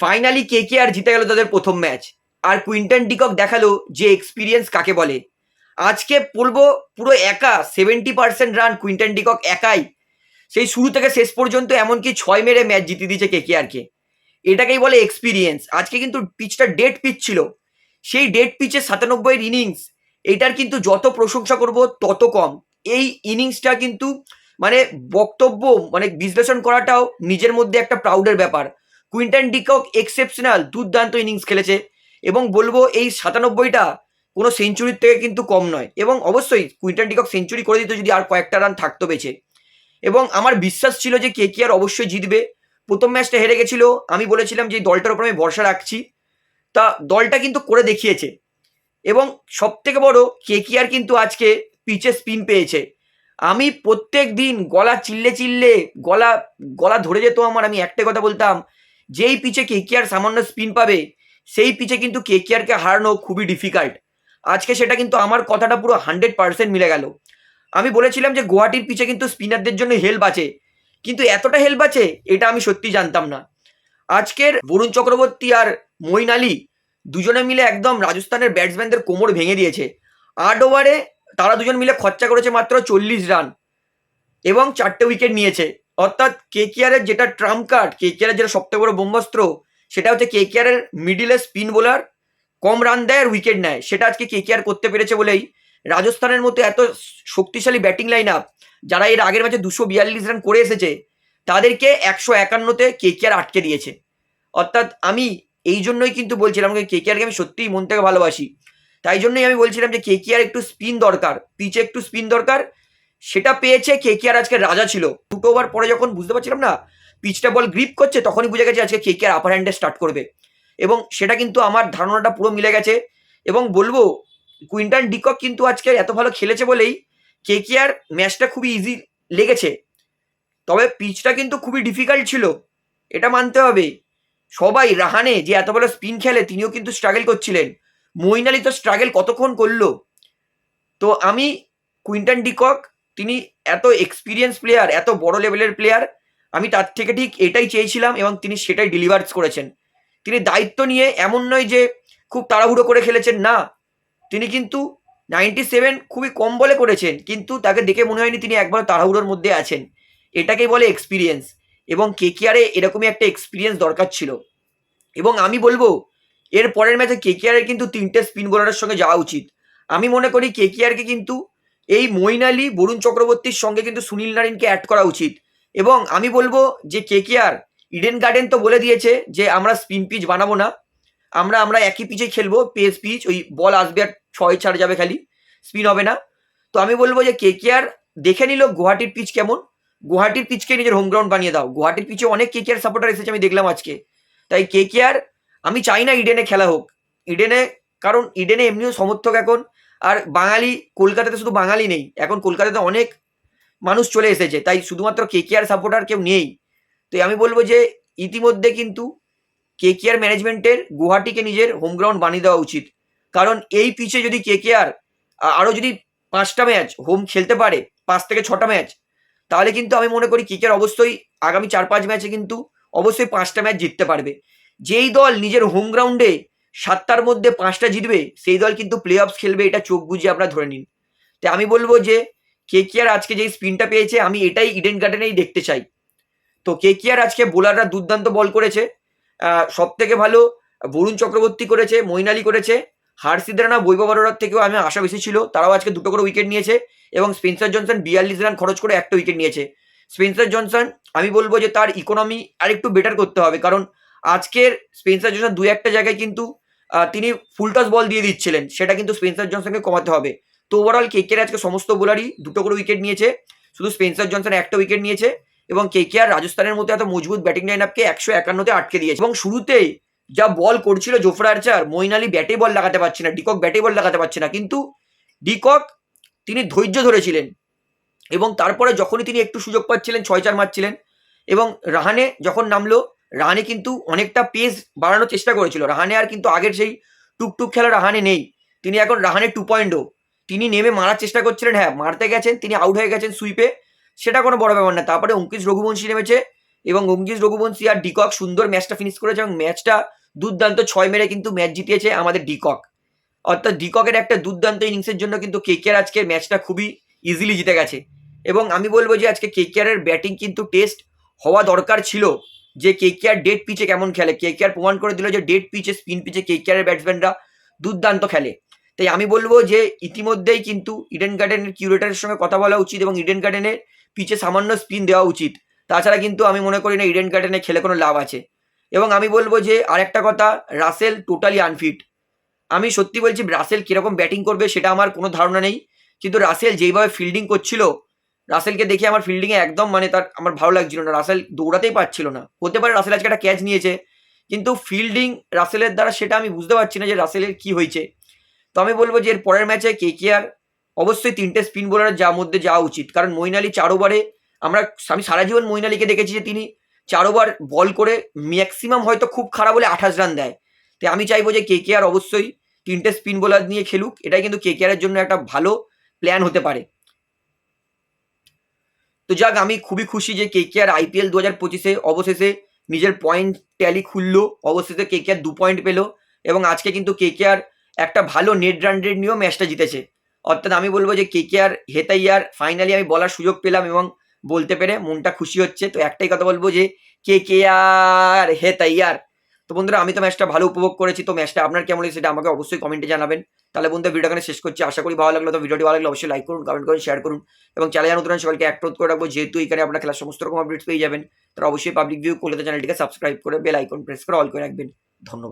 Finally কে কে আর জিতে গেল তাদের প্রথম ম্যাচ আর কুইন্টন ডিকক দেখাল যে এক্সপিরিয়েন্স কাকে বলে। আজকে বলব পুরো একা seventy percent run Quinton de Kock একাই। সেই শুরু থেকে শেষ পর্যন্ত এমনকি ছয় মেরে ম্যাচ জিতে দিয়েছে কে কে। আরকে এটাকেই বলে এক্সপিরিয়েন্স আজকে কিন্তু পিচটা ডেট পিচ ছিল। সেই ডেট পিচে সাতানব্বইয়ের ইনিংস এটার কিন্তু যত প্রশংসা করব তত কম। এই ইনিংসটা কিন্তু মানে বক্তব্য মানে বিশ্লেষণ করাটাও নিজের মধ্যে একটা প্রাউডের ব্যাপার। কুইন্টন ডিকক এক্সেপশনাল দুর্দান্ত ইনিংস খেলেছে এবং বলব এই সাতানব্বইটা কোনো সেঞ্চুরির থেকে কিন্তু কম নয় এবং অবশ্যই কুইন্টন ডিকক সেঞ্চুরি করে দিত যদি আর কয়েকটা রান থাকতো বেঁচে। এবং আমার বিশ্বাস ছিল যে কে কে আর অবশ্যই জিতবে। প্রথম ম্যাচটা হেরে গেছিল। আমি বলেছিলাম যে দলটার উপর আমি ভরসা রাখছি। তা দলটা কিন্তু করে দেখিয়েছে। এবং সব থেকে বড়, কে কে আর কিন্তু আজকে পিচে স্পিন পেয়েছে। আমি প্রত্যেক দিন গলা চিল্লে চিল্লে, গলা গলা ধরে যেত আমার, আমি একটাই কথা বলতাম যেই পিচে কে কে আর সামান্য স্পিন পাবে, সেই পিচে কিন্তু কে কে আরকে হারানো খুবই ডিফিকাল্ট আজকে সেটা কিন্তু আমার কথাটা পুরো হান্ড্রেড পার্সেন্ট মিলে গেল। আমি বলেছিলাম যে গুয়াহাটির পিচে কিন্তু স্পিনারদের জন্য হেল্প আছে। কিন্তু এতটা হেল্প আছে, এটা আমি সত্যি জানতাম না। আজকের বরুণ চক্রবর্তী আর মইন আলী দুজনে মিলে একদম রাজস্থানের ব্যাটসম্যানদের কোমর ভেঙে দিয়েছে। আট ওভারে তারা দুজন মিলে খরচা করেছে মাত্র চল্লিশ রান এবং চারটে উইকেট নিয়েছে। অর্থাৎ কে কেয়ারের যেটা ট্রাম্প কার্ড কে কেয়ারের যেটা সবথেকে বড় ব্রহ্মাস্ত্র সেটা হচ্ছে কে কেয়ারের মিডিলে স্পিন বোলার কম রান দেয় আর উইকেট নেয়। সেটা আজকে কে কেয়ার করতে পেরেছে বলেই রাজস্থানের মতো এত শক্তিশালী ব্যাটিং লাইন আপ যারা এর আগের ম্যাচে দুশো বিয়াল্লিশ রান করে এসেছে, তাদেরকে একশো একান্নতে কে কেয়ার আটকে দিয়েছে। অর্থাৎ আমি এই জন্যই কিন্তু বলছিলাম কে কেয়ারকে আমি সত্যিই মন থেকে ভালোবাসি। তাই জন্যই আমি বলছিলাম যে কে কেয়ার একটু স্পিন দরকার পিচে একটু স্পিন দরকার সেটা পেয়েছে কে কে আর আজকে রাজা ছিল। দুটো ওভার পরে যখন বুঝতে পারছিলাম না পিচটা বল গ্রিপ করছে, তখনই বুঝে গেছে আজকে কে কে আর আপার হ্যান্ডে স্টার্ট করবে। এবং সেটা কিন্তু আমার ধারণাটা পুরো মিলে গেছে। এবং বলব, কুইন্টান ডিকক কিন্তু আজকে এত ভালো খেলেছে বলেই কে কে আর ম্যাচটা খুবই ইজি লেগেছে। তবে পিচটা কিন্তু খুবই ডিফিকাল্ট ছিল, এটা মানতে হবে। সবাই, রাহানে যে এত ভালো স্পিন খেলে, তিনিও কিন্তু স্ট্রাগল করছিলেন। মইন আলী তো স্ট্রাগল কতক্ষণ করল? তো আমি কুইন্টন ডিকক তিনি এত এক্সপিরিয়েন্স প্লেয়ার এত বড় লেভেলের প্লেয়ার আমি তার থেকে ঠিক এটাই চেয়েছিলাম এবং তিনি সেটাই ডেলিভার্স করেছেন। তিনি দায়িত্ব নিয়ে এমন নয় যে খুব তাড়াহুড়ো করে খেলেছেন, না। তিনি কিন্তু নাইনটি সেভেন খুবই কম বলে করেছেন, কিন্তু তাকে দেখে মনে হয়নি তিনি একবার তাড়াহুড়োর মধ্যে আছেন। এটাকেই বলে এক্সপিরিয়েন্স এবং কে কেয়ারে এরকমই একটা এক্সপিরিয়েন্স দরকার ছিল। এবং আমি বলব, এর পরের ম্যাচে কে কেয়ারের কিন্তু তিনটে স্পিন বোলারের সঙ্গে যাওয়া উচিত। আমি মনে করি কে কেয়ারকে কিন্তু এই মইন আলী বরুণ চক্রবর্তীর সঙ্গে কিন্তু সুনীল নারিনকে অ্যাড করা উচিত। এবং আমি বলব যে কে কে আর ইডেন গার্ডেন তো বলে দিয়েছে যে আমরা স্পিন পিচ বানাবো না। আমরা আমরা একই পিচে খেলব পেস পিচ ওই বল আসবে আর ছয় ছাড় যাবে খালি স্পিন হবে না। তো আমি বলব যে কে কে আর দেখে নিল গুয়াহাটির পিচ কেমন। গুয়াহাটির পিচকে নিজের হোম গ্রাউন্ড বানিয়ে দাও। গুয়াহাটির পিচে অনেক কে কেয়ার সাপোর্টার এসেছে, আমি দেখলাম আজকে। তাই কে কে আর, আমি চাই না ইডেনে খেলা হোক। ইডেনে কারণ ইডেনে এমনিও সমর্থক এখন। আর বাঙালি কলকাতাতে শুধু বাঙালি নেই, এখন কলকাতাতে অনেক মানুষ চলে এসেছে, তাই শুধুমাত্র কে কেয়ার সাপোর্টার কেউ নেই। তো আমি বলব যে, ইতিমধ্যে কিন্তু কে কেয়ার ম্যানেজমেন্টের গুয়াহাটিকে নিজের হোম গ্রাউন্ড বানিয়ে দেওয়া উচিত। কারণ এই পিচে যদি কে কেয়ার আরও যদি পাঁচটা ম্যাচ হোম খেলতে পারে, পাঁচ থেকে ছটা ম্যাচ তাহলে কিন্তু আমি মনে করি কেকের অবশ্যই আগামী চার পাঁচ ম্যাচে কিন্তু অবশ্যই পাঁচটা ম্যাচ জিততে পারবে। যেই দল নিজের হোম গ্রাউন্ডে সাতটার মধ্যে পাঁচটা জিতবে, সেই দল কিন্তু প্লে অফস খেলবে, এটা চোখ বুঝিয়ে আপনারা ধরে নিন। তাই আমি বলব যে কে আর আজকে যেই স্পিনটা পেয়েছে, আমি এটাই ইডেন গার্ডেনেই দেখতে চাই। তো কে আর আজকে বোলাররা দুর্দান্ত বল করেছে। সব থেকে ভালো, বরুণ চক্রবর্তী করেছে মৈনালি করেছে হার্ষিদ রানা বৈভব অরোরার থেকেও আমি আশা বেশি ছিল, তারাও আজকে দুটো করে উইকেট নিয়েছে এবং স্পেন্সার জনসন বিয়াল্লিশ রান খরচ করে একটা উইকেট নিয়েছে। স্পেন্সার জনসন আমি বলব যে তার ইকোনমি আরেকটু বেটার করতে হবে, কারণ আজকের স্পেন্সার জনসন দু একটা জায়গায় কিন্তু তিনি ফুলটস বল দিয়ে দিচ্ছিলেন। সেটা কিন্তু স্পেন্সার জনসনকে কমাতে হবে। তো ওভারঅল কেকের আজকে সমস্ত বোলারই দুটো করে উইকেট নিয়েছে। শুধু স্পেন্সার জনসন একটা উইকেট নিয়েছে এবং কে আর রাজস্থানের মধ্যে এত মজবুত ব্যাটিং লাইন আপকে একশো একান্নতে আটকে দিয়েছে। এবং শুরুতেই যা বল করছিল জোফরা আর্চার, মইন আলী ব্যাটে বল লাগাতে পারছে না, ডিকক ব্যাটে বল লাগাতে পারছে না। কিন্তু ডিকক তিনি ধৈর্য ধরেছিলেন এবং তারপরে যখনই তিনি একটু সুযোগ পাচ্ছিলেন, ছয় চার মারছিলেন এবং রাহানে যখন নামলো রাহানে কিন্তু অনেকটা পেস বাড়ানোর চেষ্টা করেছিল। রাহানে আর কিন্তু আগের সেই টুকটুক খেলা রাহানে নেই। তিনি এখন রাহানে টু পয়েন্ট ও। তিনি নেমে মারার চেষ্টা করছিলেন হ্যাঁ মারতে গেছেন, তিনি আউট হয়ে গেছেন সুইপে সেটা কোনো বড় ব্যাপার না। তারপরে অঙ্কিশ রঘুবংশী নেমেছে এবং অঙ্কিশ রঘুবংশী আর ডিকক সুন্দর ম্যাচটা ফিনিশ করেছে এবং ম্যাচটা দুর্দান্ত ছয় মেরে কিন্তু ম্যাচ জিতিয়েছে আমাদের ডিকক। অর্থাৎ ডিককের একটা দুর্দান্ত ইনিংসের জন্য কিন্তু কেকেআর আজকের ম্যাচটা খুবই ইজিলি জিতে গেছে। এবং আমি বলব যে আজকে কেকেআরের ব্যাটিং কিন্তু টেস্ট হওয়া দরকার ছিল। যে কে কে আর ডেড পিচে কেমন খেলে? কে কে আর প্রমাণ করে দিল যে ডেড পিচে স্পিন পিচে কেকেআরের ব্যাটসম্যানরা দুর্দান্ত খেলে। তাই আমি বলব যে ইতিমধ্যেই কিন্তু ইডেন গার্ডেনের কিউরেটারের সঙ্গে কথা বলা উচিত এবং ইডেন গার্ডেনের পিচে সামান্য স্পিন দেওয়া উচিত। তাছাড়া কিন্তু আমি মনে করি না ইডেন গার্ডেনে খেলে কোনো লাভ আছে। এবং আমি বলব যে আরেকটা কথা রাসেল টোটালি আনফিট আমি সত্যি বলছি রাসেল কীরকম ব্যাটিং করবে সেটা আমার কোনো ধারণা নেই। কিন্তু রাসেল যেইভাবে ফিল্ডিং করছিল রাসেলকে দেখে আমার ফিল্ডিংয়ে একদম মানে তার আমার ভালো লাগছিল না। রাসেল দৌড়াতেই পারছিল না। হতে পারে রাসেল আজকে একটা ক্যাচ নিয়েছে, কিন্তু ফিল্ডিং রাসেলের দ্বারা সেটা আমি বুঝতে পারছি না যে রাসেলের কি হয়েছে। তো আমি বলব যে এর পরের ম্যাচে কে কে আর অবশ্যই তিনটে স্পিন বোলারের যা মধ্যে যাওয়া উচিত। কারণ মইন আলী চার ওভারে আমরা আমি সারা জীবন মইন আলীকে দেখেছি যে তিনি চার ওভার বল করে ম্যাক্সিমাম হয়তো খুব খারাপ হলে আঠাশ রান দেয়। তাই আমি চাইব যে কে কে আর অবশ্যই তিনটে স্পিন বোলার নিয়ে খেলুক। এটাই কিন্তু কে কে আরের জন্য একটা ভালো প্ল্যান হতে পারে। তো যাক, আমি খুবই খুশি যে কে কে আর আইপিএল দু হাজার পঁচিশে অবশেষে নিজের পয়েন্ট ট্যালি খুললো, অবশেষে কে কে আর দু পয়েন্ট পেল এবং আজকে কিন্তু কে কে আর একটা ভালো নেট রান নিয়েও ম্যাচটা জিতেছে। অর্থাৎ আমি বলব যে কে কে আর হেতাইয়ার ফাইনালি আমি বলার সুযোগ পেলাম এবং বলতে পেরে মনটা খুশি হচ্ছে। তো একটাই কথা বলব যে কে কে আর হেতাইয়ার তো বন্ধুরা, আমি তো ম্যাচটা ভালো উপভোগ করেছি, তো ম্যাচটা আপনার কেমন হয়েছে সেটা আমাকে অবশ্যই কমেন্টে জানাবেন। তাহলে বন্ধু ভিডিও এখানে শেষ করছি। আশা করি ভালো লাগল, তো ভিডিওটি ভালো লাগলে অবশ্যই লাইক করুন কমেন্ট করুন শেয়ার করুন। এবং চ্যানেল নতুন সবাইকে অ্যাক্রোধ করে রাখব। যেহেতু এখানে আপনার খেলার সমস্ত রকম আপডেটস পেয়ে যাবেন, তারা অবশ্যই পাবলিক ভিউ কলকাতা চ্যানেলটিকে সাবস্ক্রাইব করে বেল আইকন প্রেস করে অল করে রাখবেন। ধন্যবাদ।